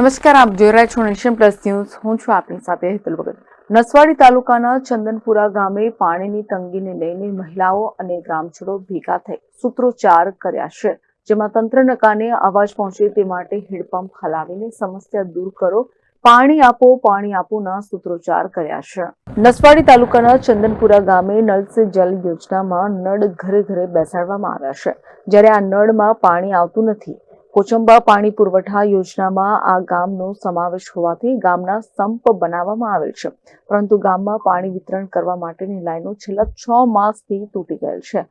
નમસ્કાર, આપ જોઈ રહ્યા છો નેશન પ્લસ ન્યૂઝ. હું છું આપની સાથે હેતલ ભગત. નસવાડી તાલુકાના ચંદનપુરા ગામે પાણીની તંગીને લઈને મહિલાઓ અને ગ્રામજનો ભેગા થઈ સૂત્રોચ્ચાર કર્યા છે, જેમાં તંત્રના કાને અવાજ પહોંચે તે માટે હેડપંપ હલાવીને સમસ્યા દૂર કરો, પાણી આપો, પાણી આપોના સૂત્રોચ્ચાર કર્યા છે. નસવાડી તાલુકાના ચંદનપુરા ગામે નળ સે જલ યોજનામાં નળ ઘરે ઘરે બેસાડવામાં આવ્યા છે. જ્યારે આ નળમાં પાણી આવતું નથી કોચંબા પાણી પુરવઠા યોજનામાં આ ગામનો સમાવેશ હોવાથી ગામના સંપ બનાવવામાં આવેલ છે. પરંતુ ગામમાં પાણી વિતરણ કરવા માટેની લાઈનો છેલ્લા છ માસથી તૂટી ગયેલ છે.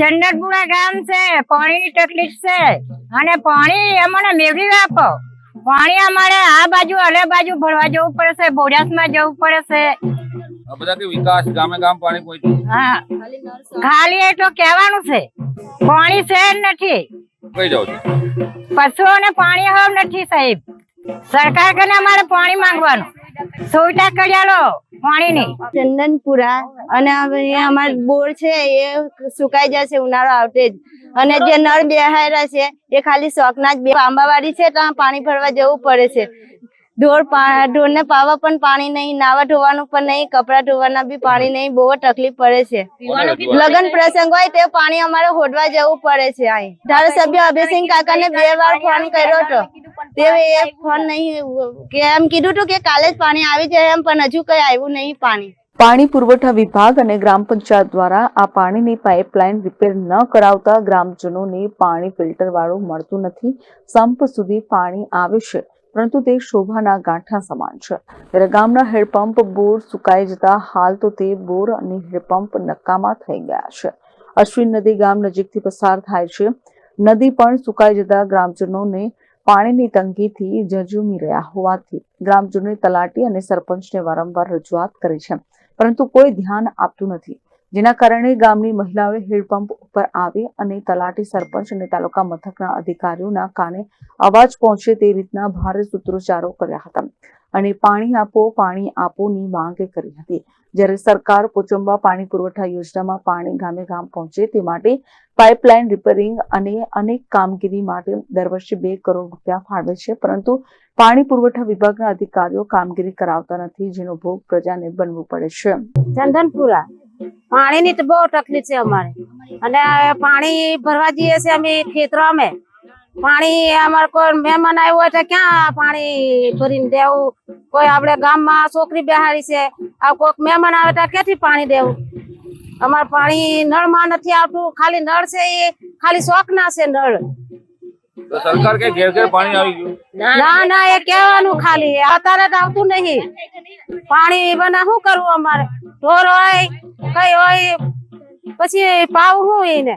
ચંદનપુરા ગામ છે પાણીની તકલીફ છે. અને પાણી અમને મેળવી આપો. પાણી અમારે આ બાજુ અલે બાજુ ભરવા જવું પડે છે બોડાસમાં જવું પડે છે બધા વિકાસ ગામે ગામ પાણી પહોંચ્યું. હા. ખાલી એ તો કહેવાનું છે. પાણી છે જ નથી. કઈ જાવ પશુઓને પાણી હવે નથી સાહેબ. સરકાર કને અમારે પાણી માંગવાનું? સુવિધા કડિયાળો પાણીની. ચંદનપુરા અને અમાર બોર છે એ સુકાઈ જશે ઉનાળો આવતે જ. અને જે નળ બેહાયરા છે એ ખાલી શોખના જ બે આંબાવાડી છે ત્યાં પાણી ભરવા જવું પડે છે. ઢોર પા- ઢોરને પાવા પણ પાણી નહીં નાવા ધોવાનું પણ નહીં કપડા ધોવાના બી પાણી નહીં બહુ તકલીફ પડે છે. લગ્ન પ્રસંગ હોય તે પાણી અમારે હોડવા જવું પડે છે અહીં. ધારાસભ્ય અભયસિંહ કાકાને બે વાર ફોન કર્યો હતો. તે એ ફોન નહીં કે એમ કીધું હતું કે કાલે જ પાણી આવી જાય એમ પણ હજુ કઈ આવ્યું નહીં પાણી. પાણી પુરવઠા વિભાગ અને ગ્રામ પંચાયત દ્વારા આ પાણીની પાઇપલાઇન રિપેર ન કરાવતા ગ્રામજનોને પાણી ફિલ્ટર વાળું મળતું નથી. સંપ સુધી પાણી આવે છે પરંતુ તે શોભાના ગાંઠા સમાન છે. ત્યારે ગામના હેડપંપ બોર સુકાઈ જતા હાલ તો તે બોર અને હેડપંપ નકામા થઈ ગયા છે. અશ્વિન નદી ગામ નજીકથી પસાર થાય છે. નદી પણ સુકાઈ જતા ગ્રામજનોને પાણીની તંગીથી જજુમી રહ્યા હોવાથી ગ્રામજનોએ તલાટી અને સરપંચને વારંવાર રજૂઆત કરી છે. પરંતુ કોઈ ધ્યાન આપતું નથી. જેના કારણે ગામની મહિલાઓએ હેડપંપ ઉપર આવી અને તલાટી સરપંચ અને તાલુકા મથકના અધિકારીઓના કાને અવાજ પહોંચે તે રીતના ભારે સૂત્રોચ્ચારો કર્યા હતા અને પાણી આપો, પાણી આપોની માંગ કરી હતી. જ્યારે સરકાર પોચંબા પાણી પુરવઠા યોજનામાં પાણી ગામે ગામ પહોંચે તે માટે પાઇપલાઇન રિપેરિંગ અને અનેક કામગીરી માટે દર વર્ષે બે કરોડ રૂપિયા ફાળવે છે. પરંતુ પાણી પુરવઠા વિભાગના અધિકારીઓ કામગીરી કરાવતા નથી, જેનો ભોગ પ્રજાને બનવું પડે છે. ચંદનપુરા પાણીની તો બહુ તકલીફ છે અમારે. અને પાણી ભરવા જઈએ છીએ અમે ખેતરોમાં પાણી અમારે કોઈ મહેમાન આવ્યો હોય તો ક્યાં પાણી ભરીને દેવું? કોઈ આપણે ગામમાં છોકરી બેહાડી છે આ કોઈક મહેમાન આવે તો ક્યાંથી પાણી દેવું? અમારે પાણી નળમાં નથી આવતું ખાલી નળ છે એ ખાલી શોખના છે નળ. તો સરકાર કે ઘેર ઘેર પાણી આવી ગયું? ના ના એ કહેવાનું ખાલી અત્યારે તો આવતું નહીં. પાણી બના શું કરવું અમારે? ઢોર હોય કઈ હોય પછી પાવું હું એને?